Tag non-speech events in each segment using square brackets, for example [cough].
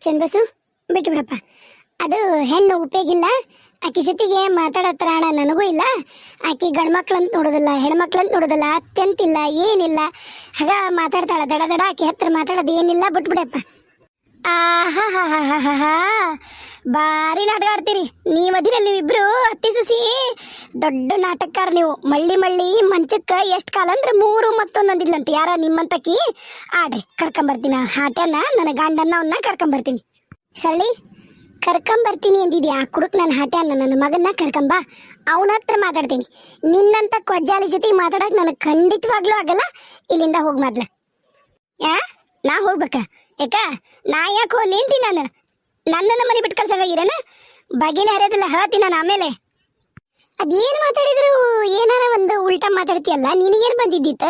ಚಂದ್ಬಸು ಬಿಟ್ಟು ಬಿಡಪ್ಪ. ಅದು ಹೆಣ್ಣು ಉಪಯೋಗಿಲ್ಲ. ಆಕಿ ಜೊತೆಗೆ ಮಾತಾಡತ್ರ ಅಣ್ಣ ನನಗೂ ಇಲ್ಲ. ಆಕಿ ಗಂಡ್ಮಕ್ಳಂತ ನೋಡೋದಿಲ್ಲ ಹೆಣ್ಮಕ್ಳಂತ ನೋಡೋದಿಲ್ಲ ಅತ್ಯಂತಿಲ್ಲ ಏನಿಲ್ಲ. ಹಾಗ ಮಾತಾಡ್ತಾಳ, ದಡ ದಡ ಆಕಿ ಹತ್ರ ಮಾತಾಡೋದು ಏನಿಲ್ಲ ಬಿಟ್ಬಿಡಪ್ಪ ಭಾರಿ ನಾಟಕ ಆಡ್ತೀರಿ. ನೀ ಮಧ್ಯದಲ್ಲಿ ನೀವಿಬ್ರು ಅತ್ತಿ ಸಸಿ. ದೊಡ್ಡ ನಾಟಕಕಾರ ನೀವು. ಮಳ್ಳಿ ಮಳ್ಳಿ ಮಂಚಕ್ಕೆ ಎಷ್ಟು ಕಾಲ ಅಂದ್ರೆ ಮೂರು ಮತ್ತೊಂದೊಂದಿಲ್ಲಂತ. ಯಾರ ನಿಮ್ಮಂತಕಿ? ಆಡ್ರಿ. ಕರ್ಕೊಂಬರ್ತೀನಿ ಹಾಟನ್ನ ನನ್ನ ಗಾಂಡನ್ನ ಅವನ್ನ ಕರ್ಕೊಂಬರ್ತೀನಿ. ಸರಳಿ, ಕರ್ಕೊಂಬರ್ತೀನಿ ಅಂದಿದ್ಯಾ? ಆ ಕುಡುಕ್ ನನ್ನ ಹಾಟ್ಯಾನ ನನ್ನ ಮಗನ್ನ ಕರ್ಕೊಂಬ. ಅವನ ಹತ್ರ ಮಾತಾಡ್ತೀನಿ. ನಿನ್ನಂತ ಕೊಜ್ಜಾಲಿ ಜೊತೆ ಮಾತಾಡಕ್ ನನಗೆ ಖಂಡಿತವಾಗ್ಲೂ ಆಗಲ್ಲ. ಇಲ್ಲಿಂದ ಹೋಗಿ ಮೊದ್ಲ. ಯಾ? ನಾ ಹೋಗ್ಬೇಕ. ಯಾಕ ನಾ ಯಾಕೆ ಹೋಗ್ಲಿ ಅಂತೀನಿ ನಾನು? ನನ್ನನ್ನು ಮನೆ ಬಿಟ್ಟು ಕಳ್ಸಂಗಾಗಿರೇನ ಬಗೆನೇ ಹರಿಯೋದಿಲ್ಲ, ಹೇಳ್ತೀನಿ ನಾನು ಆಮೇಲೆ. ಅದೇನು ಮಾತಾಡಿದ್ರು? ಏನಾರ ಒಂದು ಉಲ್ಟಾ ಮಾತಾಡ್ತೀಯಲ್ಲ, ನಿನಗೇನು ಬಂದಿದ್ದಿತ್ತ?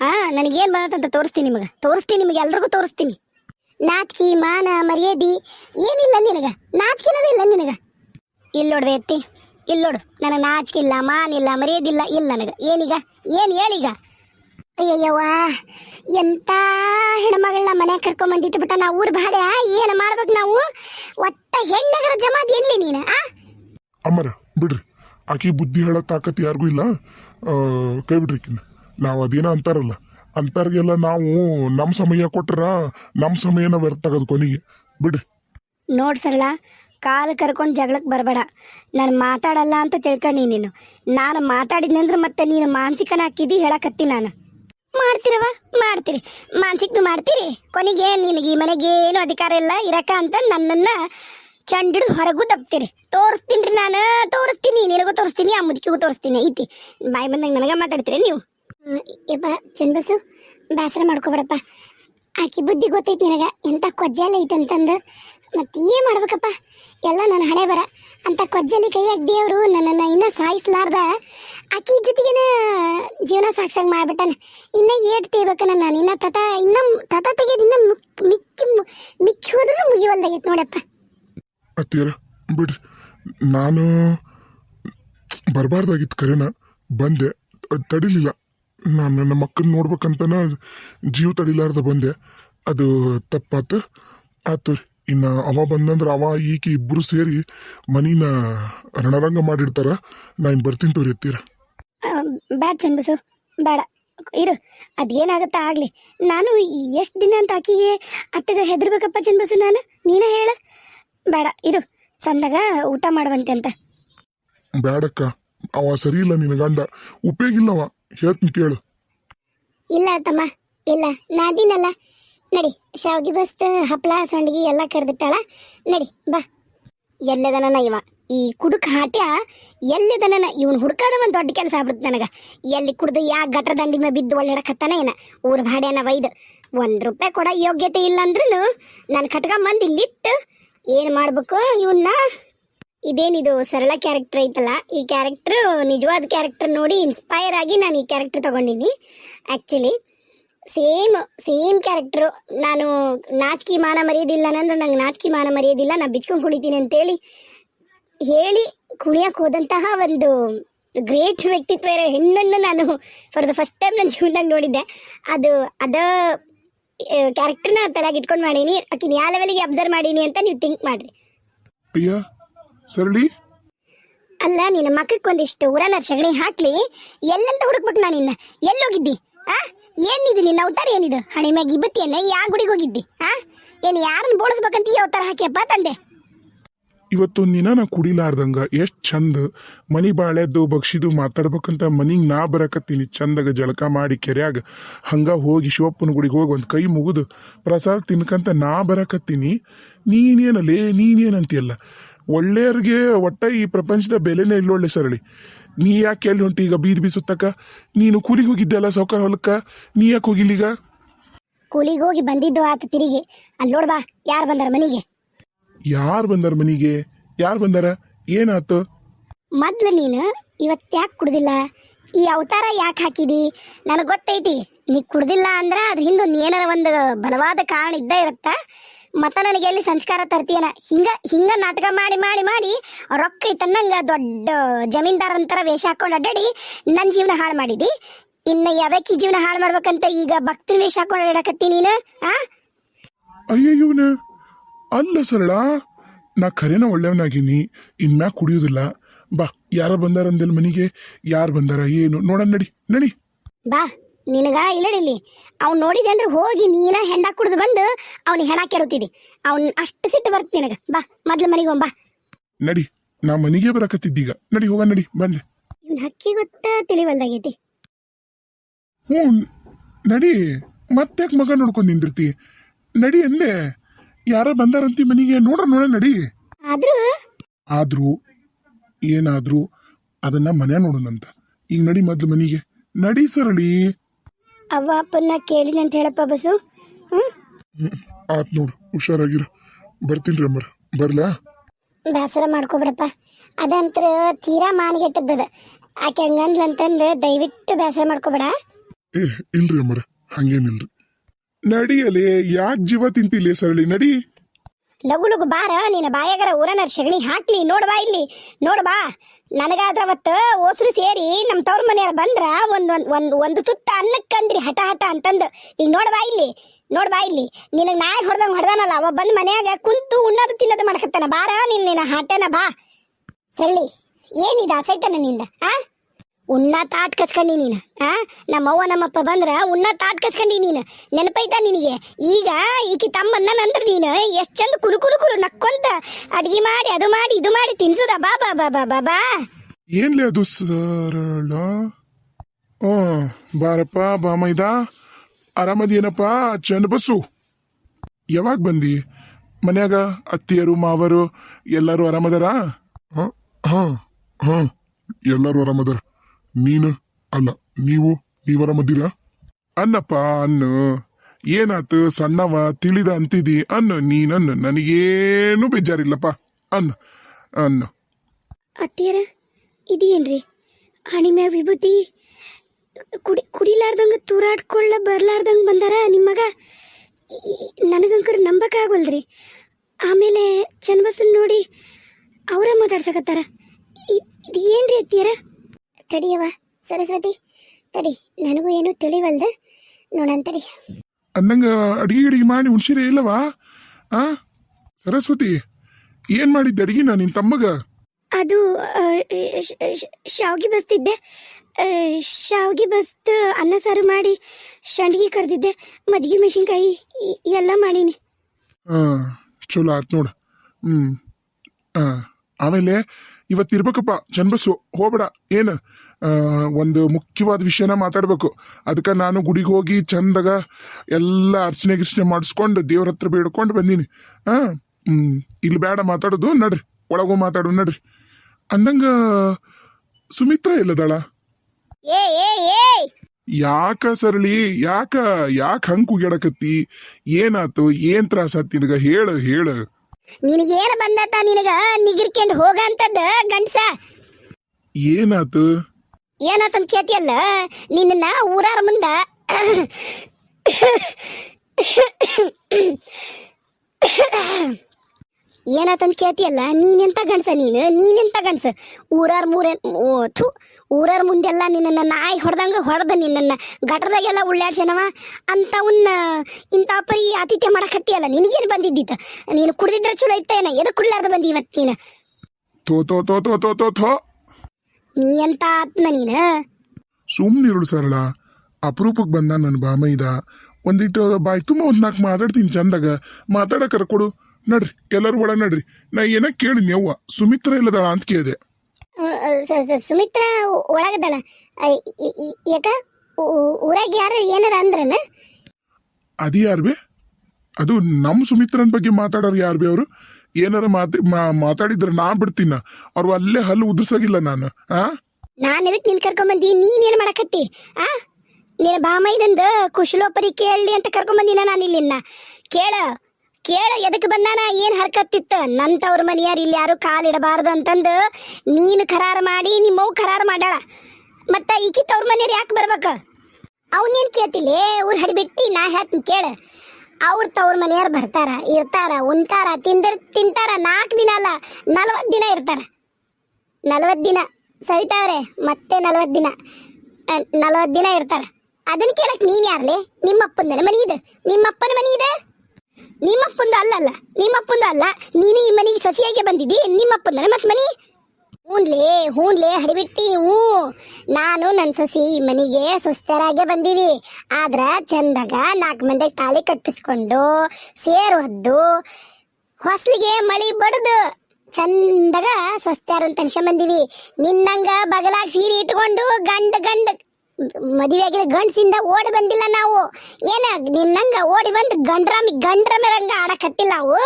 ಹಾಂ, ನನಗೇನು ಬಂದಂತ ತೋರಿಸ್ತೀನಿ ನಿಮಗೆ. ತೋರಿಸ್ತೀನಿ ನಿಮಗೆ, ಎಲ್ರಿಗೂ ತೋರಿಸ್ತೀನಿ. ನಾಚಿಕೆ, ಮಾನ, ಮರ್ಯಾದಿ, ಏನಿಲ್ಲ ನಿನಗೆ. ನಾಚಿಕೆನದ ಇಲ್ಲ ನಿನಗೆ. ಇಲ್ಲಿ ನೋಡ್ವೆ ಎತ್ತಿ ಇಲ್ಲಿ ನೋಡು. ನನಗೆ ನಾಚಿಕೆ ಇಲ್ಲ ಮಾನಿಲ್ಲ ಮರ್ಯಾದಿಲ್ಲ ಇಲ್ಲ ನನಗೆ. ಏನೀಗ? ಏನು ಹೇಳೀಗ? ಅಯ್ಯಯ್ಯವ್ವ ಎಂತ ಹೆಣ್ಮಗಳನ್ನ ಮನೆ ಕರ್ಕೊಂಬಂದಿಟ್ಟು ಬಿಟ್ಟ ನಾವು ಊರ್ ಬಾಡ ಏನು ಮಾಡ್ಬೇಕು ನಾವು? ಒಟ್ಟ ಹೆಣ್ಣಗರ ಜಮಾತ್ ಎಲ್ಲಿ ನೀನು ಆ? ಅಮ್ಮರ ಬಿಡ್ರಿ. ಆಕಿ ಬುದ್ಧಿ ಹೇಳೋ ತಾಕತ್ ಯಾರಿಗೂ ಇಲ್ಲ. ಆ, ಕೈ ಬಿಡ್ರಿ ಆಕಿನ. ನಾವು ಅದೇನೋ ಅಂತಾರಲ್ಲ ಅಂತಾರಿಗೆಲ್ಲ ನಾವು ನಮ್ಮ ಸಮಯ ಕೊಟ್ರ ನಮ್ಮ ಸಮಯನ ವ್ಯರ್ಥ ಆಗೋದು ಕೊನೆಗೆ. ಬಿಡ್ರಿ. ನೋಡ್ ಸರಳ ಕಾಲು ಕರ್ಕೊಂಡು ಜಗಳಕ್ಕೆ ಬರಬೇಡ. ನಾನು ಮಾತಾಡಲ್ಲ ಅಂತ ತಿಳ್ಕೊಂಡಿ ನೀನು. ನಾನು ಮಾತಾಡಿದ್ನಂದ್ರೆ ಮತ್ತೆ ನೀನು ಮಾನಸಿಕನ ಹಾಕಿದ್ದಿ ಹೇಳಕತ್ತಿ ನಾನು. ಮಾಡ್ತಿರವ ಮಾಡ್ತೀರಿ. ಮಾನಸಿಕನು ಮಾಡ್ತೀರಿ. ಕೊನೆಗೆ ನಿನಗೆ ಈ ಮನೆಗೆ ಏನು ಅಧಿಕಾರ ಇಲ್ಲ. ಇರಕ ಅಂತ ನನ್ನನ್ನು ಚಂಡಿಡು ಹೊರಗೂ ತಪ್ತೀರಿ ತೋರಿಸ್ತೀನಿ ರೀ ನಾನು. ತೋರಿಸ್ತೀನಿ. ನಿನಗೂ ತೋರಿಸ್ತೀನಿ. ಆ ಮುದುಕಿಗೂ ತೋರಿಸ್ತೀನಿ. ಐತಿ. ಬಾಯಿ ಬಂದಂಗೆ ನನಗೆ ಮಾತಾಡ್ತೀರಿ ನೀವು? ಯಪ್ಪ ಚಂದಸು ಬೇಸರ ಮಾಡ್ಕೊಬೇಡಪ್ಪ. ಆಕಿ ಬುದ್ಧಿ ಗೊತ್ತೈತಿ ನಿನಗ. ಎಂಥ ಕೊಜ್ಜಾಲ ಐತೆ ಅಂತಂದು ಮತ್ತೆ ಏನು ಮಾಡ್ಬೇಕಪ್ಪ? ಎಲ್ಲ ನನ್ನ ಹಣೆ ಬರ. ಅಂತ ಕೊಜ್ಜಲಿ ಕೈಯಾಗ ದೇವರು ನನ್ನನ್ನು ಇನ್ನೂ ಸಾಯಿಸ್ಲಾರ್ದ ಆಕಿ ಜೊತೆಗೇನ ಜೀವನ ಸಾಕ್ಸಂಗೆ ಮಾಡ್ಬಿಟ್ಟಾನ. ಇನ್ನೂ ಏಟ್ ತೇಬೇಕನ ನಾನು ಇನ್ನೂ ತತ ಇನ್ನೂ ತತ ತೆಗೆದು ಇನ್ನೂ ಮುಕ್- ಮಿಕ್ಕಿ ಮಿಕ್ಕಿ ಹೋದ್ರೂ ಮುಗಿವಲ್ದಾಗಿತ್ತು ನೋಡಪ್ಪ. ಅತ್ತೀರ ಬಿಡ್ರಿ. ನಾನು ಬರಬಾರ್ದಾಗಿತ್ತು ಕರೆನ. ಬಂದೆ. ತಡಿಲಿಲ್ಲ. ನಾನು ನನ್ನ ಮಕ್ಕಳನ್ನ ನೋಡ್ಬೇಕಂತನ ಜೀವ ತಡಿಲಾರ್ದ ಬಂದೆ. ಅದು ತಪ್ಪಾತು. ಆತು ರೀ ಇನ್ನು ಅವ ಬಂದಂದ್ರೆ ಅವ ಈಕಿ ಇಬ್ಬರು ಸೇರಿ ಮನಿನ ರಣರಂಗ ಮಾಡಿರ್ತಾರ ನಾ ಇನ್ನು ಬರ್ತೀನಿ ತೋರಿ ಎತ್ತೀರ ಬೇಡ ಚಂದಸು ಬೇಡ ಇರು ಅದೇನಾಗತ್ತಾ ಆಗಲಿ. ನಾನು ಎಷ್ಟು ದಿನ ಅಂತ ಆಕಿಗೆ ಅತ್ತಗ ಹೆದರ್ಬೇಕಪ್ಪ ಚಂದಸು ನಾನು? ನೀನೇ ಹೇಳ. ಬೇಡ ಇರು ಚಂದಾಗ ಊಟ ಮಾಡುವಂತೆ ಅಂತ. ಬ್ಯಾಡಕ್ಕ ಅವ ಸರಿ ಇಲ್ಲ ನಿನ್ನ ಗಂಡ. ಉಪಯೋಗಿಲ್ಲವ ಹೇಳ್ತೀನಿ ಕೇಳು. ಇಲ್ಲ ತಮ್ಮ ಇಲ್ಲ. ನಾದಿನಲ್ಲ ನಡಿ, ಶಾವ್ಗಿ ಬಸ್ತ ಹಪ್ಪಳ ಸಂಡಿಗೆ ಎಲ್ಲ ಕರೆದಿಟ್ಟಾಳ. ನಡಿ, ಬಾ. ಎಲ್ಲದನ ಇವ? ಈ ಕುಡುಕ ಹಾಟ್ಯ ಎಲ್ಲದನ ಇವನು ಹುಡುಕಾದ ಒಂದು ದೊಡ್ಡ ಕೆಲಸ ಆಗ್ಬಿಡ್ತು ನನಗೆ. ಎಲ್ಲಿ ಕುಡ್ದು ಯಾ ಗಟ್ರ ದಂಡಿ ಮೇಲೆ ಬಿದ್ದು ಒಳ್ಳೆಡಕತ್ತಾನ ಏನ? ಊರ್ ಭಾಡ್ಯಾನ ವೈದ್ ಒಂದು ರೂಪಾಯಿ ಕೊಡ ಯೋಗ್ಯತೆ ಇಲ್ಲ ಅಂದ್ರೂ ನಾನು ಕಟ್ಕೊಂಬಂದು ಇಲ್ಲಿಟ್ಟು ಏನು ಮಾಡ್ಬೇಕು ಇವನ್ನ ಇದೇನಿದು ಸರಳ ಕ್ಯಾರೆಕ್ಟರ್ ಐತಲ್ಲ, ಈ ಕ್ಯಾರೆಕ್ಟ್ರು ನಿಜವಾದ ಕ್ಯಾರೆಕ್ಟರ್ ನೋಡಿ ಇನ್ಸ್ಪೈರ್ ಆಗಿ ನಾನು ಈ ಕ್ಯಾರೆಕ್ಟರ್ ತಗೊಂಡಿನಿ. ಆ್ಯಕ್ಚುಲಿ ಸೇಮ್ ಸೇಮ್ ಕ್ಯಾರೆಕ್ಟ್ರು ನಾನು ನಾಚಿಕೆ ಮಾನ ಮರೆಯೋದಿಲ್ಲ ಅಂದ್ರೆ ನಂಗೆ ನಾಚಿಕೆ ಮಾನ ಮರೆಯೋದಿಲ್ಲ. ನಾನು ಬಿಚ್ಕೊಂಡು ಕುಣಿತೀನಿ ಅಂತೇಳಿ ಹೇಳಿ ಕುಣಿಯಕ್ಕೆ ಹೋದಂತಹ ಒಂದು ಗ್ರೇಟ್ ವ್ಯಕ್ತಿತ್ವ ಇರೋ ಹೆಣ್ಣನ್ನು ನಾನು ಫಾರ್ ದ ಫಸ್ಟ್ ಟೈಮ್ ನನ್ನ ಜೀವನದಾಗ ನೋಡಿದ್ದೆ. ಅದು ಅದ ಕ್ಯಾರೆಕ್ಟರ್ನ ತಲೆಗೆ ಇಟ್ಕೊಂಡು ಮಾಡೀನಿ. ಆಕಿನ ಯಾವ ಲೆವೆಲಿಗೆ ಅಬ್ಸರ್ವ್ ಮಾಡೀನಿ ಅಂತ ನೀವು ಥಿಂಕ್ ಮಾಡಿರಿ. ಅಯ್ಯ ಸರಳಿ? ಅಲ್ಲ ನಿನ್ನ ಮಕ್ಕಕ್ಕೆ ಒಂದಿಷ್ಟು ಊರನ ಸಗಣಿ ಹಾಕ್ಲಿ. ಎಲ್ಲಂತ ಹುಡುಕ್ಬೇಕು ನಾನು ಇನ್ನ ಎಲ್ಲೋಗಿದ್ದಿ ಏನಿದು ನಿನ್ನ ಅವತಾರ ಏನಿದು? ಹಣೆ ಮ್ಯಾಗ ಇಬ್ಬತ್ತಿಯನ್ನ ಯಾ ಗುಡಿಗೆ ಹೋಗಿದ್ದಿ, ಆ? ಏನು ಯಾರನ್ನ ಬೋಳಿಸ್ಬೇಕಂತ ಈ ಅವತಾರ ಹಾಕ್ಯಪ್ಪ ತಂದೆ? ಇವತ್ತು ನಿನ್ನ ಕುಡಿಲಾರ್ದಂಗ ಎಷ್ಟ್ ಚಂದ ಮನಿ ಬಾಳೆದ್ದು ಬಗ್ಸಿದು ಮಾತಾಡ್ಬೇಕಂತ ಮನಿಗ್ ನಾ ಬರಕತ್ತೀನಿ. ಚಂದಗ ಜಳಕ ಮಾಡಿ ಕೆರೆಯಾಗ ಹಂಗ ಹೋಗಿ ಶಿವಪ್ಪನ ಗುಡಿಗೆ ಹೋಗಿ ಒಂದು ಕೈ ಮುಗಿದು. ಪ್ರಸಾದ ತಿನ್ಕಂತ ನಾ ಬರಕತ್ತೀನಿ. ನೀನೇನಲ್ಲೇ ನೀನೇನಂತೀಯಲ್ಲ? ಒಳ್ಳೆಯವ್ರಿಗೆ ಒಟ್ಟ ಈ ಪ್ರಪಂಚದ ಬೆಲೆನೇ ಇಲ್ಲೊಳ್ಳೆ ಸರಳಿ. ನೀ ಯಾಕೆ ಎಲ್ಲಿ ಹೊಂಟಿ ಈಗ ಬೀದಿ ಬೀಸುತ್ತಕ್ಕ ನೀನು ಕೂಲಿಗೆ ಹೋಗಿದ್ದೆಲ್ಲ ಸೌಕರ್ ಹೊಲಕ್ಕ? ನೀ ಯಾಕೆ ಹೋಗಿಲ್ಲೀಗ? ಕೂಲಿಗೆ ಹೋಗಿ ಬಂದಿದ್ದು ಆತ ತಿರುಗಿ. ಅಲ್ಲಿ ನೋಡ್ ಬಾ ಯಾರು ಬಂದಾರ ಮನೆಗೆ? ಯಾರು ಬಂದಾರ ಮನಿಗೆ? ಯಾರು ಬಂದಾರ? ಏನಾತು? ಮೊದ್ಲು ನೀನು ಇವತ್ತು ಯಾಕೆ ಕುಡ್ದಿಲ್ಲ? ಈ ಅವತಾರ ಯಾಕೆ ಹಾಕಿದಿ? ನನಗೆ ಗೊತ್ತೈತಿ ನೀ ಕುಡ್ದಿಲ್ಲ ಅಂದ್ರ ಅದ್ರ ಹಿಂದೊಂದು ಏನಾರ ಒಂದು ಬಲವಾದ ಕಾರಣ ಇದ್ದೇ ಇರುತ್ತ? ಮತ್ತ ನನಗೆ ಎಲ್ಲಿ ಸಂಸ್ಕಾರ ತರ್ತೀಯನ? ಹಿಂಗ ಹಿಂಗ ನಾಟಕ ಮಾಡಿ ಮಾಡಿ ಮಾಡಿ ರೊಕ್ಕ ತನ್ನಂಗ ದೊಡ್ಡ ಜಮೀನ್ದಾರ ಅಂತರ ವೇಷ ಹಾಕೊಂಡು ಅಡ್ಡಾಡಿ ನನ್ನ ಜೀವನ ಹಾಳು ಮಾಡಿದಿ. ಇನ್ನು ಯಾವ್ಯಾಕಿ ಜೀವನ ಹಾಳು ಮಾಡ್ಬೇಕಂತ ಈಗ ಭಕ್ತನ ವೇಷ ಹಾಕೊಂಡು ಅಡ್ಡಾಡಕತ್ತಿ ನೀನು ಆ? ಅಯ್ಯಯ್ಯವನ ಅಲ್ಲ ಸರಳ. ನಾ ಖರೇನ ಒಳ್ಳೆಯವನಾಗಿನಿ ಇನ್ಮ್ಯಾಗ ಕುಡಿಯೋದಿಲ್ಲ. ಬಾ ಯಾರ ಬಂದಾರ ಅಂದೆಲ್ ಮನಿಗೆ? ಯಾರು ಬಂದಾರ ಏನು? ನೋಡೋಣ ನಡಿ ನಡಿ. ಬಾ. ನಿನಗ ಇಲ್ಲಡಿಲ್ಲಿ ಅವ್ನು ನೋಡಿದೆ ಅಂದ್ರೆ ಹೋಗಿ ನೀನ ಹೆಂಡ ಕುಡಿದು ಬಂದು ಅವ್ನಿಗೆ ಹೆಣ ಕೆಡುತ್ತಿದ್ದಿ ಅವ್ನ್ ಅಷ್ಟು ಸಿಟ್ಟು ಬರ್ತಿ ನಿನಗ. ಬಾ ಮೊದ್ಲು ಮನೆಗೆ ಬಾ. ನಡಿ ನಾ ಮನೆಗೆ ಬರಕತ್ತಿದ್ದೀಗ. ನಡಿ ಹೋಗ ನಡಿ ಬಂದೆ. ಇವ್ನ ಹಕ್ಕಿ ಗೊತ್ತ ತಿಳಿವಲ್ದಾಗೈತಿ. ಹ್ಞೂ ನಡಿ ಮತ್ತೆ ಮಗ ನೋಡ್ಕೊಂಡು ನಿಂದಿರ್ತಿ? ನಡಿ ಅಂದೆ ಯಾರ ಬಂದಾರಂತಿ ಮನಿಗೆ ನೋಡ ನೋಡ ನಡಿ. ಆದ್ರೂ? ಆದ್ರೂ ಏನಾದ್ರೂ ಅದನ್ನ ಮನೆ ನೋಡೋಣಂತ. ಈಗ ನಡಿ ಮೊದ್ಲು ಮನಿಗೆ. ನಡಿ ಸರಳಿ. ಅವ್ವ ಅಪ್ಪನ್ನ ಕೇಳಿದೆ ಅಂತ ಹೇಳಪ್ಪ ಬಸ್ಸು ಹ್ಞೂ ಆತ್ ನೋಡು ಹುಷಾರಾಗಿರ. ಬರ್ತೀನಿ ರಮ್ಮರ್ ಬರ್ಲಾ? ಬೇಸರ ಮಾಡ್ಕೊಬಿಡಪ್ಪ. ಅದಂತ್ರ ತೀರಾ ಮಾನಿಗೆಟ್ಟದ್ದದ. ಆಕೆ ಹಂಗಂದ್ಲಂತಂದು ದಯವಿಟ್ಟು ಬೇಸರ ಮಾಡ್ಕೊಬೇಡ. ಏ ಇಲ್ರಿ ಅಮ್ಮರ ಹಂಗೇನಿಲ್ರಿ. ನಡಿಯಲೇ ಯಾಕೆ ಜೀವ ತಿಂತಿಲ್ಲ ಸರಳಿ ನಡಿ. ಲಗು ಲಗು ಬಾರ, ನಿನ್ನ ಬಾಯಾಗರ ಊರನ ಸಗಣಿ ಹಾಕ್ಲಿ, ನೋಡ್ಬಾ ಇಲ್ಲಿ, ನೋಡ್ಬಾ. ನನಗಾದ್ರ ಅವತ್ತ ಓಸ್ರು ಸೇರಿ ನಮ್ಮ ತವ್ರ ಮನೆಯವ್ರ ಬಂದ್ರ ಒಂದ್ ಒಂದ್ ಒಂದ್ ತುತ್ತ ಅನ್ನಕ್ಕಂದ್ರಿ ಹಠ ಹಠ ಅಂತಂದು. ಈಗ ನೋಡ್ಬಾ ಇಲ್ಲಿ ನೋಡ್ಬಾ ಇಲ್ಲಿ. ನಿನಗೆ ನಾಯಿ ಹೊಡ್ದಂಗ್ ಹೊಡ್ದಾನಲ್ಲ, ಅವ ಬಂದ್ ಮನೆಯಾಗ ಕುಂತು ಉಣ್ಣದು ತಿನ್ನೋದು ಮಾಡ್ಕತ್ತಾನ. ಬಾರ ನಿನ್ ನಿನ್ನ ಹಠನ ಬಾ. ಸರಳಿ, ಏನಿದ ಸೈತನ ನಿಂದ, ಆ? ಉಣ್ಣ ತಾಟ್ ಕಸ್ಕೊಂಡಿ ನೀನು. ಆ? ನಮ್ಮವ್ವ ನಮ್ಮಪ್ಪ ಬಂದ್ರ ಉಣ್ಣ ತಾಟ್ ಕಸ್ಕೊಂಡಿ ನೀನು. ನೆನಪೈತಾ ನಿನಗೆ? ಈಗ ಈಕಿ ತಮ್ಮನ್ನ ನಂದ್ರ ನೀನು. ಎಷ್ಟು ಚಂದ ಕುರು ಕುರು ಕುರು ನಕ್ಕೊಂತ ಅಡ್ಗೆ ಮಾಡಿ ಅದು ಮಾಡಿ ಇದು ಮಾಡಿ ತಿನ್ಸುದ. ಬಾ ಬಾ ಬಾ ಬಾ ಬಾ ಬಾ. ಏನ್ಲೇ ಅದು ಸರಳ? ಆ ಬಾರಪ್ಪ ಬಾ ಮೈದ. ಆರಾಮದೇನಪ್ಪ ಚಂದ ಬಸ್ಸು ಯಾವಾಗ ಬಂದಿ? ಮನ್ಯಾಗ ಅತ್ತಿಯರು ಮಾವರು ಎಲ್ಲರೂ ಆರಾಮದಾರ? ಹಾ ಹಾ. ಎಲ್ಲರೂ ಆರಾಮದಾರ. ನೀನು ಅಲ್ಲ ನೀವು ನೀವು ಆರಾಮದ್ದೀರಾ ಅನ್ನಪ್ಪ ಅನ್ನು. ಏನಾತು ಸಣ್ಣವ ತಿಳಿದ ಅಂತಿದಿ. ಅನ್ನು ನೀನನ್ನು ನನಗೇನು ಬೇಜಾರಿಲ್ಲಪ್ಪ. ಅನ್ನು ಅನ್ನು. ಅತ್ತಿಯರ ಇದೇನ್ರಿ? ಹಣಿಮೆ ವಿಭೂತಿ ಕುಡಿ ಕುಡಿಲಾರ್ದಂಗ ತೂರಾಡ್ಕೊಳ್ಳ ಬರ್ಲಾರ್ದಂಗ ಬಂದಾರ ನಿಮ್ಮಗ ನನಗಂಕರ್ ಆಗಲ್ರಿ ಆಮೇಲೆ ಚನ್ನಬಸನ್ ನೋಡಿ ಅವರ ಮಾತಾಡ್ಸಕತ್ತಾರ. ಇದು ಏನ್ರಿ ಅತ್ತಿಯರ? ತಡಿಯವ ಸರಸ್ವತಿ. ತಡಿ ನನಗೂ ಏನು ತಿಳಿವಲ್ದ? ನೋಡನ್ ತಡಿ ಅಂದಂಗ ಅಡಿಗೆ ಅಡಿಗೆ ಮಾಡಿ ಉಣ್ಸಿರೇ ಇಲ್ಲವಾ? ಆ? ಸರಸ್ವತಿ ಏನ್ ಮಾಡಿದ್ದೆ ನಾನು ನಿನ್ ತಮ್ಮಗ? ಅದು ಶಾವ್ಗಿ ಬಸ್ತಿದ್ದೆ. ಶಾವ್ಗೆ ಬಸ್ದು ಅನ್ನ ಸಾರು ಮಾಡಿ ಸಂಡಿಗೆ ಕರೆದಿದ್ದೆ. ಮಜ್ಜಿಗೆ ಮೆಣಸಿನ್ಕಾಯಿ ಎಲ್ಲ ಮಾಡೀನಿ. ಹಾ ಚಲೋ ಆತ್ ನೋಡ. ಹ್ಮ್. ಆ ಆಮೇಲೆ ಇವತ್ತಿರ್ಬೇಕಪ್ಪ ಚನ್ಬಸ್ಸು ಹೋಗ್ಬೇಡ. ಏನು? ಒಂದು ಮುಖ್ಯವಾದ ವಿಷಯನ ಮಾತಾಡ್ಬೇಕು. ಅದಕ್ಕೆ ನಾನು ಗುಡಿಗೆ ಹೋಗಿ ಚಂದಾಗ ಎಲ್ಲ ಅರ್ಚನೆ ಗಿರ್ಚನೆ ಮಾಡಿಸ್ಕೊಂಡು ದೇವ್ರ ಹತ್ರ ಬೇಡ್ಕೊಂಡು ಬಂದೀನಿ. ಹಾಂ ಇಲ್ಲಿ ಬೇಡ ಮಾತಾಡೋದು ನಡ್ರಿ. ಒಳಗೋ ಮಾತಾಡು ನಡ್ರಿ. ಅಂದಂಗ ಸುಮಿತ್ರ ಇಲ್ಲದಾಳ ಯಾಕ ಸರಳಿ? ಯಾಕ ಯಾಕ ಹಂಗ್ ಕುಗ್ಯಾಡಕತ್ತಿ? ಏನಾತು? ಏನ್ ತ್ರಾಸ ನಿನಗ? ಹೇಳು ಹೇಳು. ನಿನಗೇನು ಬಂದತ ನಿನಗ ನಿಗಿರ್ಕೊಂಡು ಹೋಗಂತದ್ದು ಗಂಡ್ಸ? ಏನಾತು? ಏನಾತಂತ ಕೇತಿಯಲ್ಲ ನಿನ್ನ ಊರಾರ ಮುಂದ [coughs] ಏನಾತಂತ ನೀನ್ ನೀನೆಂತ ಗಂಡ್ಸ ನೀನು? ನೀನೆಂತ ಗಂಡ್ಸ? ಊರಾರ್ ಮೂರ ಥೂ ಊರಾರ್ ಮುಂದೆಲ್ಲ ನಿನ್ನನ್ನು ನಾಯಿ ಹೊಡೆದಂಗೆ ಹೊಡೆದ ನಿನ್ನನ್ನು. ಗಟರದಾಗೆಲ್ಲ ಉಳ್ಳಾಡ್ಸನವ ಅಂತವನ್ನ ಇಂಥ ಪರಿ ಆತಿಥ್ಯ ಮಾಡಕತ್ತಿಯಲ್ಲ? ನಿನಗೇನು ಬಂದಿದ್ದಿತ್ತ ನೀನು ಕುಡಿದಿದ್ರೆ ಚಲೋ ಇತ್ತೇನ? ಎದಕ್ಕೆ ಕುಡ್ಲಾರ್ದ ಬಂದಿ ಇವತ್ತಿನ ತೋ ತೋ ತೋ ತೋ ಥೋ ಥೋ ನೀ ಎಂತ ಆತ್ನ ನೀನು? ಸುಮ್ನಿರುಳು ಸರಳ. ಅಪರೂಪಕ್ಕೆ ಬಂದ ನನ್ನ ಬಾಮೈದ ಒಂದಿಟ್ಟು ಬಾಯ್ ತುಂಬ ಒಂದ್ ನಾಲ್ಕು ಮಾತಾಡ್ತೀನಿ ಚಂದಾಗ. ಮಾತಾಡಕರ ಕೊಡು. ನಡ್ರಿ ಎಲ್ಲರೂ ಒಳ ನಡ್ರಿ. ನಾ ಏನ ಕೇಳಿದ್ನಿ ಅವ್ವ ಸುಮಿತ್ರ ಇಲ್ಲದಳ ಅಂತ ಕೇಳಿದೆ. ಸುಮಿತ್ರ ಒಳಗದಳ? ಯಾಕ? ಊರಾಗ ಯಾರು ಏನಾರ ಅಂದ್ರನ? ಅದು ಯಾರು ಬೇ? ಅದು ನಮ್ಮ ಸುಮಿತ್ರನ ಬಗ್ಗೆ ಮಾತಾಡೋರು ಯಾರು ಬೇ ಅವರು? ಏನಾರ ಮಾತಿ ಮಾತಾಡಿದ್ರೆ ನಾ ಬಿಡ್ತೀನ? ಅವ್ರು ಅಲ್ಲೇ ಹಲ್ಲು ಉದುರ್ಸಾಗಿಲ್ಲ ನಾನು ಆ? ನಾನು ಎದಕ್ಕೆ ನಿನ್ ಕರ್ಕೊಂಬಂದಿ? ನೀನೇನ್ ಮಾಡಕತ್ತಿ ಆ? ನೀನು ಬಾಮೈದಂದ ಕುಶಲೋಪರಿ ಕೇಳಲಿ ಅಂತ ಕರ್ಕೊಂಬಂದಿನ ನಾನು ಇಲ್ಲಿನ್ನ? ಕೇಳ. ಕೇಳ ಎದಕ್ಕೆ ಬಂದಾನ? ಏನ್ ಹರ್ಕತ್ತಿತ್ತ? ನಂತವ್ರ ಮನೆಯಾರು ಇಲ್ಲಿ ಯಾರು ಕಾಲಿಡಬಾರ್ದು ಅಂತಂದು ನೀನು ಖರಾರು ಮಾಡಿ ನಿಮ್ಮವು ಖರಾರು ಮಾಡ್ಯಾಳ. ಮತ್ತ ಈಕಿ ತವ್ರ ಮನೆಯವ್ರು ಯಾಕೆ ಬರ್ಬೇಕ? ಅವನೇನ್ ಕೇಳ್ತಿಲ್ಲೇ ಊರ್ ಹಡಿಬಿಟ್ಟಿ, ನಾ ಹೇಳ್ತೀನಿ ಕೇಳ. ಅವ್ರ ತವ್ರ ಮನೆಯವ್ರು ಬರ್ತಾರ, ಇರ್ತಾರ ಉಂತಾರ ತಿಂದಿರ್, ತಿಂತಾರ ನಾಲ್ಕು ದಿನ ಅಲ್ಲ, ನಲ್ವತ್ತು ದಿನ ಇರ್ತಾರ. ನಲವತ್ತು ದಿನ. ಸವಿತಾವ್ರೆ ಮತ್ತೆ ನಲವತ್ತು ದಿನ. ನಲವತ್ತು ದಿನ ಇರ್ತಾರ. ಅದನ್ನ ಕೇಳಕ್ ನೀನ್ ಯಾರ್ಲೆ? ನಿಮ್ಮಪ್ಪನ ಮನೆ ಇದೆ. ನಿಮ್ಮಪ್ಪನ ಮನೆ ಇದೆ. ನಿಮ್ಮಪ್ಪಂದು ಅಲ್ಲಲ್ಲ ನಿಮ್ಮಪ್ಪಂದ ಅಲ್ಲ, ನೀನು ಈ ಮನೆಗೆ ಸಸಿಯಾಗೆ ಬಂದಿದ್ದಿ ನಿಮ್ಮಪ್ಪಂದನ ಮತ್ತೆ ಮನಿ? ಹೂನ್ಲೇ ಹೂನ್ಲೇ, ಹಡಿಬಿಟ್ಟಿ ಹ್ಞೂ ನಾನು ನನ್ನ ಸೊಸಿ ಈ ಮನೆಗೆ ಸುಸ್ತರಾಗೆ ಬಂದೀವಿ ಆದ್ರ ಚಂದಾಗ ನಾಲ್ಕು ಮಂದಿಗೆ ತಾಳಿ ಕಟ್ಟಿಸ್ಕೊಂಡು ಸೇರು ಹೊದ್ದು, ಹೊಸ್ಲಿಗೆ ಮಳಿ ಬಡದು. ಚಂದಾಗ ಸ್ವಸ್ತ್ಯಾರ ಅಂತ ಅನ್ಸ ನಿನ್ನಂಗ ಬಗಲಾಗ ಸೀರೆ ಇಟ್ಕೊಂಡು ಗಂಡ ಗಂಡ ಮದುವೆಯಾಗಿರೋ ಗಂಡಸಿಂದ ಓಡಿ ಬಂದಿಲ್ಲ ನಾವು. ಏನ ನಿನ್ನಂಗ ಓಡಿ ಬಂದು ಗಂಡ್ರಾಮಿ ಗಂಡ್ರಮಿರಂಗ ಆಡಕತ್ತಿಲ್ಲ ನಾವು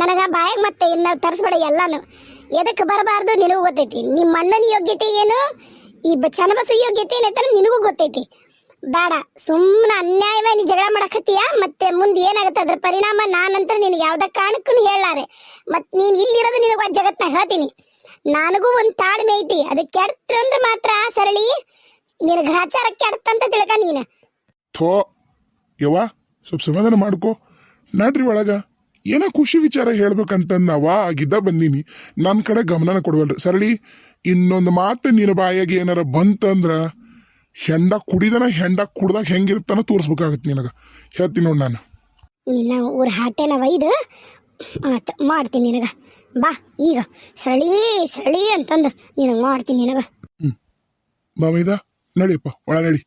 ನನಗೆ ಬಾಯಾಗ ಮತ್ತೆ ಇನ್ನ ತರಿಸ್ಬೇಡ ಎಲ್ಲಾನು. ಎದಕ್ಕೆ ಬರಬಾರ್ದು ನಿನಗೂ ಗೊತ್ತೈತಿ. ನಿಮ್ಮ ಅಣ್ಣನ ಯೋಗ್ಯತೆ ಏನು? ಈ ಬ ಚನ್ನಬಸು ಯೋಗ್ಯತೆ ಏನೈತಲ್ಲ ನಿನಗೂ ಗೊತ್ತೈತಿ. ಬೇಡ ಸುಮ್ಮನೆ ಅನ್ಯಾಯವಾಗಿ ನೀ ಜಗಳ ಮಾಡಕತ್ತೀಯ ಮತ್ತೆ ಮುಂದೆ ಏನಾಗುತ್ತೆ ಅದ್ರ ಪರಿಣಾಮ ನಾನಂತರ ನಿನಗೆ ಯಾವ್ದ ಕಾರಣಕ್ಕೂ ಹೇಳಾರೆ ಮತ್ತೆ ನೀನು ಇಲ್ಲಿರೋದು ನಿನಗೆ ಒಂದು ಜಗತ್ನಾಗ ಹೇಳ್ತೀನಿ. ನನಗೂ ಒಂದು ತಾಳ್ಮೆ ಐತಿ. ಅದು ಅಂದ್ರೆ ಮಾತ್ರ, ಸರಳಿ. ನಿನ್ನ ಗ್ರಹಚಾರ ಕೆಡ್ತಂತ ತಿಳ್ಕ ನೀನ. ಥೋ ಯವ್ವ ಸ್ವಲ್ಪ ಸಮಾಧಾನ ಮಾಡ್ಕೋ. ನಡ್ರಿ ಒಳಗ. ಏನೋ ಖುಷಿ ವಿಚಾರ ಹೇಳ್ಬೇಕಂತ ನಾವ ಆಗಿದ್ದ ಬಂದೀನಿ. ನನ್ನ ಕಡೆ ಗಮನನ ಕೊಡವಲ್ರಿ. ಸರಳಿ ಇನ್ನೊಂದು ಮಾತು ನಿನ್ನ ಬಾಯಾಗಿ ಏನಾರ ಬಂತಂದ್ರ ಹೆಂಡ ಕುಡಿದನ ಹೆಂಡ ಕುಡ್ದಾಗ ಹೆಂಗಿರ್ತಾನ ತೋರಿಸ್ಬೇಕಾಗತ್ತೆ ನಿನಗ. ಹೇಳ್ತೀನಿ ನೋಡ್ ನಾನು. ನಿನ್ನ ಊರ ಹಾಟೆನ ವೈದ ಆತ ಮಾಡ್ತೀನಿ ನಿನಗ. ಬಾ ಈಗ. ಸರಳಿ ಸರಳಿ ಅಂತಂದು. ನಿನಗ ಮಾಡ್ತೀನಿ ನಿನಗ. ಮಾಮೈದ ನಡಿಯಪ್ಪ ಒಳ ನಡಿ.